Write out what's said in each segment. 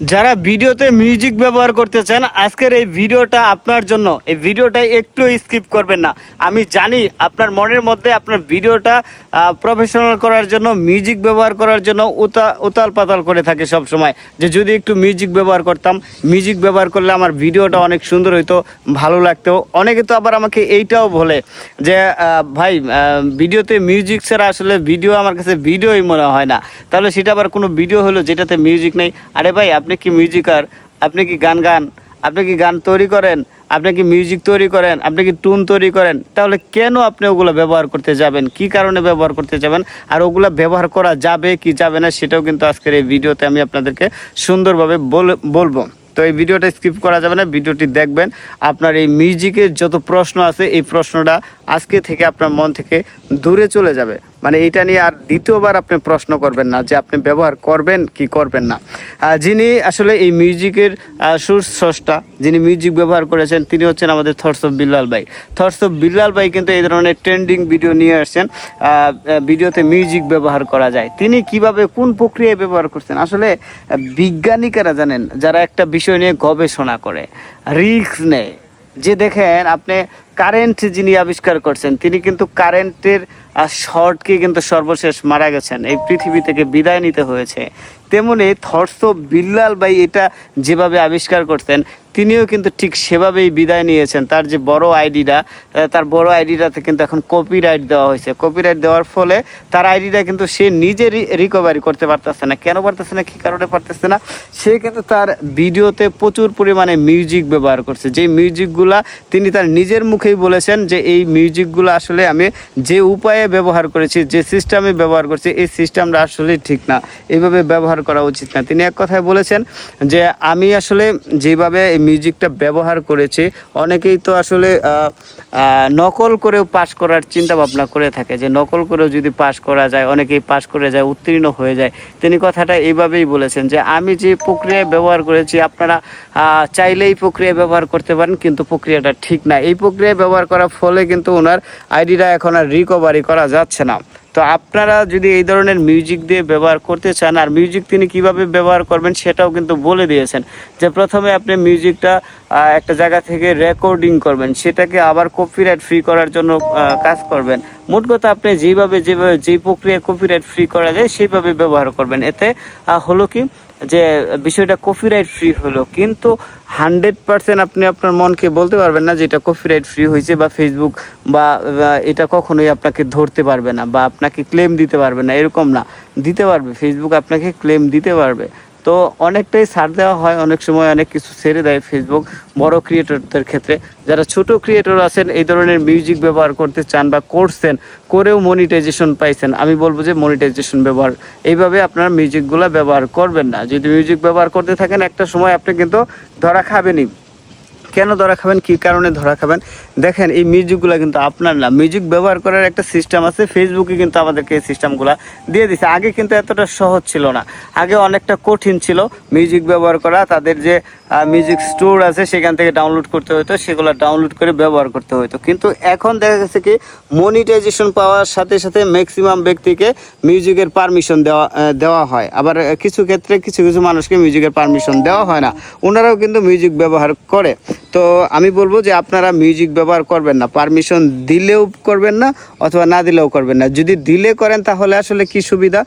যারা ভিডিওতে মিউজিক ব্যবহার করতে চান, আজকের এই ভিডিওটা আপনার জন্য। এই ভিডিওটা একটু স্কিপ করবেন না। আমি জানি আপনার মনের মধ্যে আপনার ভিডিওটা প্রফেশনাল করার জন্য মিউজিক ব্যবহার করার জন্য উতা, উতাল পাতাল করে থাকে সব সময় যে যদি একটু মিউজিক ব্যবহার করতাম মিউজিক ব্যবহার করলে আমার ভিডিওটা অনেক সুন্দর হইতো, ভালো লাগতো। অনেকে তো আবার আমাকে এইটাও বলে যে ভাই ভিডিওতে মিউজিক ছাড়া আসলে ভিডিও আমার কাছে ভিডিওই মনে হয় না। তাহলে সেটা আবার কোনো ভিডিও হলো যেটাতে মিউজিক নেই? আরে ভাই আপনি কি মিউজিকার আপনি কি গান গান? আপনি কি গান তৈরি করেন? আপনি কি মিউজিক তৈরি করেন? আপনি কি টুন তৈরি করেন? তাহলে কেন আপনি ওগুলো ব্যবহার করতে যাবেন? কি কারণে ব্যবহার করতে যাবেন? আর ওগুলো ব্যবহার করা যাবে কি যাবে না সেটাও কিন্তু আজকের এই ভিডিওতে আমি আপনাদেরকে সুন্দরভাবে বল- বলব। তো এই ভিডিওটা স্কিপ করা যাবে না। ভিডিওটি দেখবেন। আপনার এই মিউজিকের যত প্রশ্ন আছে, এই প্রশ্নটা আজকে থেকে আপনার মন থেকে দূরে চলে যাবে। মানে এটা নিয়ে আর দ্বিতীয়বার আপনি প্রশ্ন করবেন না যে আপনি ব্যবহার করবেন কি করবেন না। যিনি আসলে এই মিউজিকের সুর স্রষ্টা যিনি মিউজিক ব্যবহার করেছেন, তিনি হচ্ছেন আমাদের থটস অফ বিল্লাল ভাই। থটস অফ বিল্লাল ভাই কিন্তু এই ধরনের ট্রেন্ডিং ভিডিও নিয়ে আসছেন ভিডিওতে মিউজিক ব্যবহার করা যায়। তিনি কীভাবে, কোন প্রক্রিয়ায় ব্যবহার করছেন? আসলে বিজ্ঞানিকেরা জানেন, যারা একটা বিষয় নিয়ে গবেষণা করে, রিস্ক নেয়। যে দেখেন, আপনি কারেন্ট যিনি আবিষ্কার করছেন, তিনি কিন্তু কারেন্টের শর্টকে কিন্তু সর্বশেষ মারা গেছেন। এই পৃথিবী থেকে বিদায় নিতে হয়েছে। তেমনি থর্স বিল্লাল ভাই এটা যেভাবে আবিষ্কার করতেন, তিনিও কিন্তু ঠিক সেভাবেই বিদায় নিয়েছেন। তার যে বড় আইডিটা তার বড় আইডিটাতে কিন্তু এখন কপিরাইট দেওয়া হয়েছে। কপিরাইট দেওয়ার ফলে তার আইডিটা কিন্তু সে নিজে রিকভারি করতে পারতেছে না। কেন পারতেছে না, কি কারণে পারতেছে না? সে কিন্তু তার ভিডিওতে প্রচুর পরিমাণে মিউজিক ব্যবহার করছে। যে মিউজিকগুলা তিনি তার নিজের মুখেই বলেছেন যে এই মিউজিকগুলো আসলে আমি যে উপায়ে ব্যবহার করেছি যে সিস্টেমে ব্যবহার করছি এই সিস্টেমটা আসলে ঠিক না। এইভাবে ব্যবহার করা উচিত না। তিনি এক কথায় বলেছেন যে আমি আসলে যেভাবে এই মিউজিকটা ব্যবহার করেছি অনেকেই তো আসলে নকল করেও পাশ করার চিন্তা ভাবনা করে থাকে যে নকল করেও যদি পাশ করা যায় অনেকেই পাশ করে যায় উত্তীর্ণ হয়ে যায়। তিনি কথাটা এইভাবেই বলেছেন যে আমি যে প্রক্রিয়া ব্যবহার করেছি আপনারা আহ, চাইলে এই প্রক্রিয়া ব্যবহার করতে পারেন কিন্তু প্রক্রিয়াটা ঠিক না। এই প্রক্রিয়া ব্যবহার করার ফলে কিন্তু ওনার আইডিটা এখন আর রিকভারি করা যাচ্ছে না। তো আপনারা যদি এই ধরনের মিউজিক দিয়ে ব্যবহার করতে চান, আর মিউজিক তিনি কীভাবে ব্যবহার করবেন সেটাও কিন্তু বলে দিয়েছেন যে প্রথমে আপনি মিউজিকটা একটা জায়গা থেকে রেকর্ডিং করবেন। সেটাকে আবার কপিরাইট ফ্রি করার জন্য কাজ করবেন। মোট কথা আপনি যেভাবে যেভাবে, যেই প্রক্রিয়া কপিরাইট ফ্রি করা যায়, সেইভাবে ব্যবহার করবেন। এতে হলো কি? যে বিষয়টা কপিরাইট ফ্রি হলো, কিন্তু হান্ড্রেড পার্সেন্ট আপনি আপনার মনকে বলতে পারবেন না যে এটা কপিরাইট ফ্রি হয়েছে বা ফেসবুক বা এটা কখনোই আপনাকে ধরতে পারবে না বা আপনাকে ক্লেম দিতে পারবে না, এরকম না। দিতে পারবে ফেসবুক আপনাকে ক্লেম দিতে পারবে। তো অনেকটাই ছাড় দেওয়া হয়, অনেক সময় অনেক কিছু ছেড়ে দেয় ফেসবুক বড় ক্রিয়েটরদের ক্ষেত্রে। যারা ছোট ক্রিয়েটর আছেন, এই ধরনের মিউজিক ব্যবহার করতে চান বা করছেন, করেও মনিটাইজেশন পাইছেন, আমি বলব যে মনিটাইজেশন ব্যবহার। এইভাবে আপনার মিউজিকগুলো ব্যবহার করবেন না। যদি মিউজিক ব্যবহার করতে থাকেন, একটা সময় আপনি কিন্তু ধরা খাবেনই। কেন ধরা খাবেন? কী কারণে ধরা খাবেন? দেখেন, এই মিউজিকগুলো কিন্তু আপনার না। মিউজিক ব্যবহার করার একটা সিস্টেম আছে ফেসবুকে কিন্তু আমাদেরকে এই সিস্টেমগুলো দিয়ে দিছে। আগে কিন্তু এতটা সহজ ছিল না। আগে অনেকটা কঠিন ছিল মিউজিক ব্যবহার করা, তাদের যে মিউজিক স্টোর আছে, সেখান থেকে ডাউনলোড করতে হতো সেগুলো ডাউনলোড করে ব্যবহার করতে হতো কিন্তু এখন দেখা গেছে কি মনিটাইজেশন পাওয়ার সাথে সাথে ম্যাক্সিমাম ব্যক্তিকে মিউজিকের পারমিশন দেওয়া দেওয়া হয়। আবার কিছু ক্ষেত্রে কিছু কিছু মানুষকে মিউজিকের পারমিশন দেওয়া হয় না। ওনারাও কিন্তু মিউজিক ব্যবহার করে। তো আমি বলব যে আপনারা মিউজিক ব্যবহার করবেন না। পারমিশন দিলেও করবেন না, অথবা না দিলেও করবেন না। যদি দিলে করেন, তাহলে আসলে কি সুবিধা?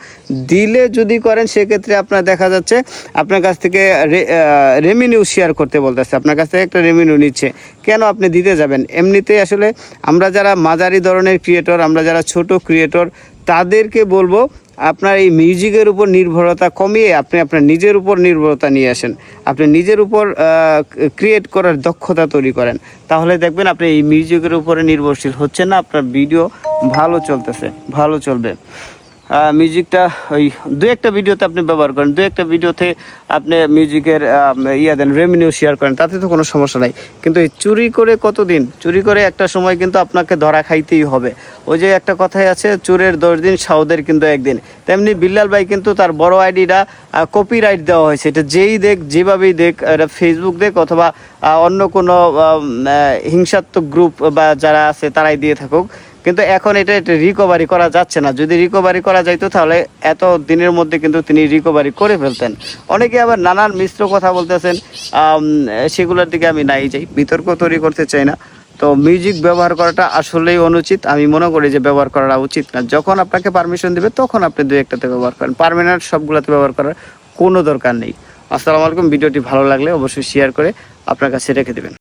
দিলে যদি করেন, সেক্ষেত্রে আপনার দেখা যাচ্ছে, আপনার কাছ থেকে রেমিনিউ শেয়ার করতে বলতেছে। আপনার কাছ থেকে একটা রেভিনিউ নিচ্ছে। কেন আপনি দিতে যাবেন? এমনিতেই আসলে আমরা যারা মাঝারি ধরনের ক্রিয়েটর আমরা যারা ছোট ক্রিয়েটর তাদেরকে বলব, আপনার এই মিউজিকের উপর নির্ভরতা কমিয়ে আপনি আপনার নিজের উপর নির্ভরতা নিয়ে আসেন। আপনি নিজের উপর ক্রিয়েট করার দক্ষতা তৈরি করেন। তাহলে দেখবেন আপনি এই মিউজিকের উপরে নির্ভরশীল হচ্ছে না, আপনার ভিডিও ভালো চলতেছে, ভালো চলবে। মিউজিকটা ওই দু একটা ভিডিওতে আপনি ব্যবহার করেন, দু একটা ভিডিওতে আপনি মিউজিকের ইয়া দেন রেভিনিউ শেয়ার করেন, তাতে তো কোনো সমস্যা নাই। কিন্তু এই চুরি করে কতদিন? চুরি করে একটা সময় কিন্তু আপনাকে ধরা খাইতেই হবে। ওই যে একটা কথাই আছে, চোরের দশ দিন, সাউদের কিন্তু একদিন। তেমনি বিল্লাল ভাই কিন্তু তার বড় আইডিটা কপিরাইট দেওয়া হয়েছে। এটা যেই দেখ, যেভাবেই দেখ, এটা ফেসবুক দেখ অথবা অন্য কোনো হিংসাত্মক গ্রুপ বা যারা আছে, তারাই দিয়ে থাকুক। কিন্তু এখন এটা রিকভারি করা যাচ্ছে না। যদি রিকভারি করা যাইতো তাহলে এত দিনের মধ্যে কিন্তু তিনি রিকভারি করে ফেলতেন। অনেকে আবার নানান মিশ্র কথা বলতেছেন সেগুলোর দিকে আমি নাই যাই, বিতর্ক তৈরি করতে চাই না। তো মিউজিক ব্যবহার করাটা আসলেই অনুচিত। আমি মনে করি যে ব্যবহার করাটা উচিত না। যখন আপনাকে পারমিশন দিবে, তখন আপনি দু একটাতে ব্যবহার করেন। পারমানেন্ট সবগুলোতে ব্যবহার করার কোনো দরকার নেই। আসসালামু আলাইকুম। ভিডিওটি ভালো লাগলে অবশ্যই শেয়ার করে আপনার কাছে রেখে দেবেন।